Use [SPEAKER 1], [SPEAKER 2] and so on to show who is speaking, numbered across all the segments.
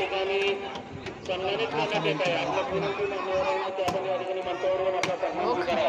[SPEAKER 1] ठिकाणी सन्मानित करण्यात येत आहे. आपल्या विनंती मान्यवर आहे. की आपण या ठिकाणी मंचावरून आपला सन्मान करा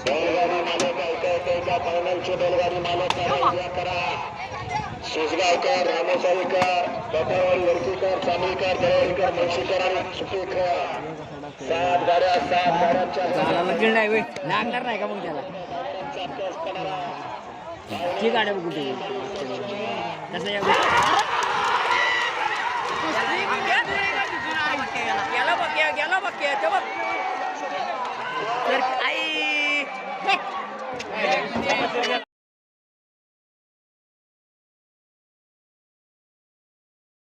[SPEAKER 1] बैलगाडी मालक ऐकायचं का फायनलचे बैलगाडी मालक विजय करा सुसगावकर रामोसाईकर बटावाडी वरकीकर चांदीकर दरेकर मुळशीकर आणि सुपेकर सात गाड्या सात गाड्यांच्या
[SPEAKER 2] लागणार नाही का मग त्याला? ठीक आहे कुठे कसं या
[SPEAKER 3] गेला बघ गेला बघ.